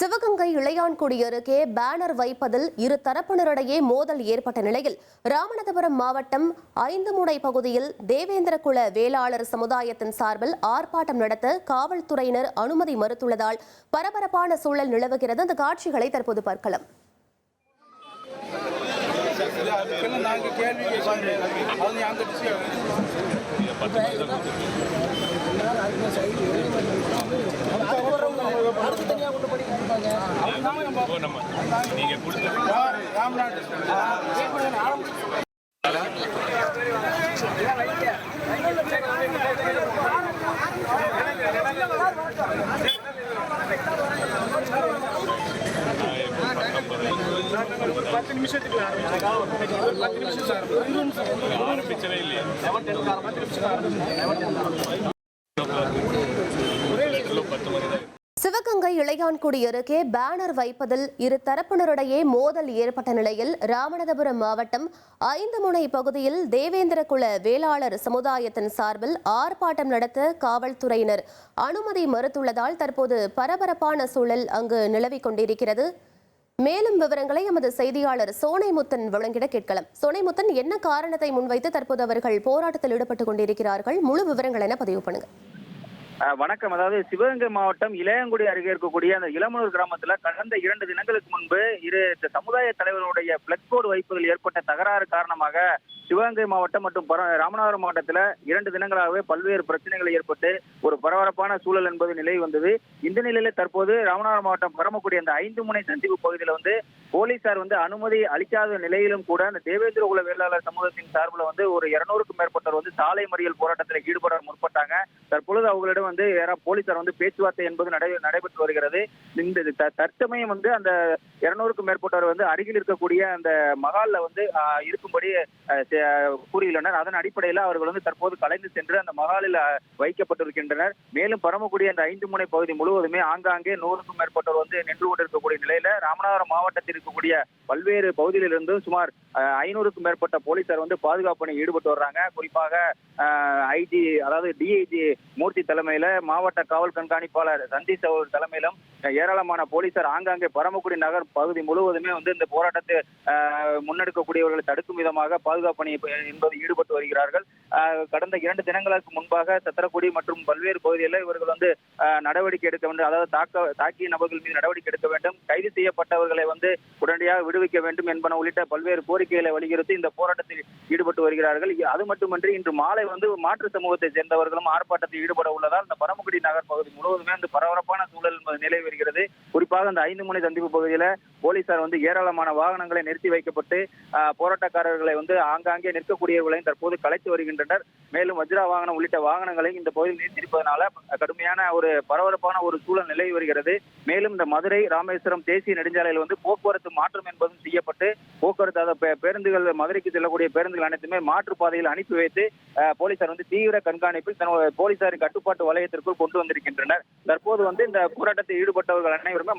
சிவகங்கை இளையான்குடி அருகே பேனர் வைப்பதில் இரு தரப்பினரிடையே மோதல் ஏற்பட்ட நிலையில் ராமநாதபுரம் மாவட்டம் ஐந்துமுனை பகுதியில் தேவேந்திரகுல வேளாளர் சமுதாயத்தின் சார்பில் ஆர்ப்பாட்டம் நடத்த காவல்துறையினர் அனுமதி மறுத்துள்ளதால் பரபரப்பான சூழல் நிலவுகிறது. அந்த காட்சிகளை தற்போது பார்க்கலாம். அடுத்து தனியாக கொண்டு பத்து நிமிஷத்துக்கு பத்து நிமிஷம் சார் ஆரம்பிச்சவே இல்லையா பத்து மணி சிவகங்கை இளையான்குடி அருகே பேனர் வைப்பதில் இரு தரப்பினரிடையே மோதல் ஏற்பட்ட நிலையில் ராமநாதபுரம் மாவட்டம் ஐந்துமுனை பகுதியில் தேவேந்திரகுல வேளாளர் சமுதாயத்தின் சார்பில் ஆர்ப்பாட்டம் நடத்த காவல்துறையினர் அனுமதி மறுத்துள்ளதால் தற்போது பரபரப்பான சூழல் அங்கு நிலவிக் கொண்டிருக்கிறது. மேலும் விவரங்களை எமது செய்தியாளர் சோனைமுத்தன் வழங்கிட கேட்கலாம். சோனைமுத்தன் என்ன காரணத்தை முன்வைத்து தற்போது அவர்கள் போராட்டத்தில் ஈடுபட்டுக் கொண்டிருக்கிறார்கள்? முழு விவரங்கள் என பதிவு பண்ணுங்க. வணக்கம். அதாவது சிவகங்கை மாவட்டம் இளையங்குடி அருகே இருக்கக்கூடிய அந்த இளமனூர் கிராமத்துல கடந்த இரண்டு தினங்களுக்கு முன்பு இரு சமுதாய தலைவர்களுடைய பிளக் போர்டு வைப்புகள் ஏற்பட்ட தகராறு காரணமாக சிவகங்கை மாவட்டம் மற்றும் பர- ராமநாதபுரம் மாவட்டத்தில் இரண்டு தினங்களாகவே பல்வேறு பிரச்சனைகள் ஏற்பட்டு ஒரு பரபரப்பான சூழல் என்பது நிலை வந்தது. இந்த நிலையில தற்போது ராமநாதபுரம் மாவட்டம் பரமக்குடி அந்த ஐந்து முனை சந்திப்பு பகுதியில் வந்து போலீசார் வந்து அனுமதி அளிக்காத நிலையிலும் கூட அந்த தேவேந்திர குல வேளாளர் சமூகத்தின் சார்பில் வந்து ஒரு இருநூறுக்கும் மேற்பட்டவர் வந்து சாலை மறியல் போராட்டத்தில் ஈடுபட முற்பட்டாங்க. தற்பொழுது அவர்களிடம் வந்து போலீசார் வந்து பேச்சுவார்த்தை என்பது நடைபெற்று வருகிறது. இந்த த- தற்சமயம் வந்து அந்த இருநூறுக்கும் மேற்பட்டவர் வந்து அருகில் இருக்கக்கூடிய அந்த மகால்ல வந்து இருக்கும்படி கூறியுள்ளனர். அதன் அடிப்படையில் அவர்கள் வந்து தற்போது கலைந்து சென்று அந்த மகாலில் வைக்கப்பட்டிருக்கின்றனர். மேலும் பரமக்குடி அந்த ஐந்து முனை பகுதி முழுவதுமே ஆங்காங்கே நூறுக்கும் மேற்பட்டவர் வந்து நின்று கொண்டிருக்கக்கூடிய நிலையில ராமநாதபுரம் மாவட்டத்தில் இருக்கக்கூடிய பல்வேறு பகுதியிலிருந்து சுமார் ஐநூறுக்கும் மேற்பட்ட போலீசார் வந்து பாதுகாப்பு பணியில் ஈடுபட்டு வர்றாங்க. குறிப்பாக ஐஜி அதாவது டிஐஜி மூர்த்தி தலைமையில மாவட்ட காவல் கண்காணிப்பாளர் சந்தீஷ் அவர் தலைமையிலும் ஏராளமான போலீசார் ஆங்காங்கே பரமக்குடி நகர் பகுதி முழுவதுமே வந்து இந்த போராட்டத்தை முன்னெடுக்கக்கூடியவர்களை தடுக்கும் விதமாக பாதுகாப்பு பணி என்பது ஈடுபட்டு வருகிறார்கள். கடந்த இரண்டு தினங்களுக்கு முன்பாக சத்திரக்குடி மற்றும் பல்வேறு பகுதிகளில் இவர்கள் வந்து நடவடிக்கை எடுக்க வேண்டும். அதாவது தாக்க தாக்கிய நபர்கள் மீது நடவடிக்கை எடுக்க வேண்டும். கைது செய்யப்பட்டவர்களை வந்து உடனடியாக விடுவிக்க வேண்டும் என்பன உள்ளிட்ட பல்வேறு கோரிக்கைகளை வலியுறுத்தி இந்த போராட்டத்தில் ஈடுபட்டு வருகிறார்கள். அது மட்டுமன்றி இன்று மாலை வந்து மாற்று சமூகத்தை சேர்ந்தவர்களும் ஆர்ப்பாட்டத்தில் ஈடுபட உள்ளதால் இந்த பரமக்குடி நகர் பகுதி முழுவதுமே அந்த பரபரப்பான சூழல் நிலை வருகிறது. குறிப்பாக அந்த ஐந்து முனை சந்திப்பு பகுதியில போலீசார் வந்து ஏராளமான வாகனங்களை நிறுத்தி வைக்கப்பட்டு போராட்டக்காரர்களை வந்து ஆங்காங்கே நிற்கக்கூடியவர்களையும் தற்போது கலைத்து வருகின்றனர். மேலும் வஜ்ரா வாகனம் உள்ளிட்ட வாகனங்களையும் இந்த பகுதியில் நிறுத்தியிருப்பதனால கடுமையான ஒரு பரபரப்பான ஒரு சூழல் நிலவி வருகிறது. மேலும் இந்த மதுரை ராமேஸ்வரம் தேசிய நெடுஞ்சாலையில் வந்து போக்குவரத்து மாற்றம் என்பதும் செய்யப்பட்டு போக்குவரத்து அதாவது பேருந்துகள் மதுரைக்கு செல்லக்கூடிய பேருந்துகள் அனைத்துமே மாற்றுப்பாதையில் அனுப்பி வைத்து போலீசார் வந்து தீவிர கண்காணிப்பில் தன்னுடைய போலீசாரின் கட்டுப்பாட்டு வலயத்திற்குள் கொண்டு வந்திருக்கின்றனர். தற்போது வந்து இந்த போராட்டத்தில் ஈடுபட்டவர்கள் அனைவருமே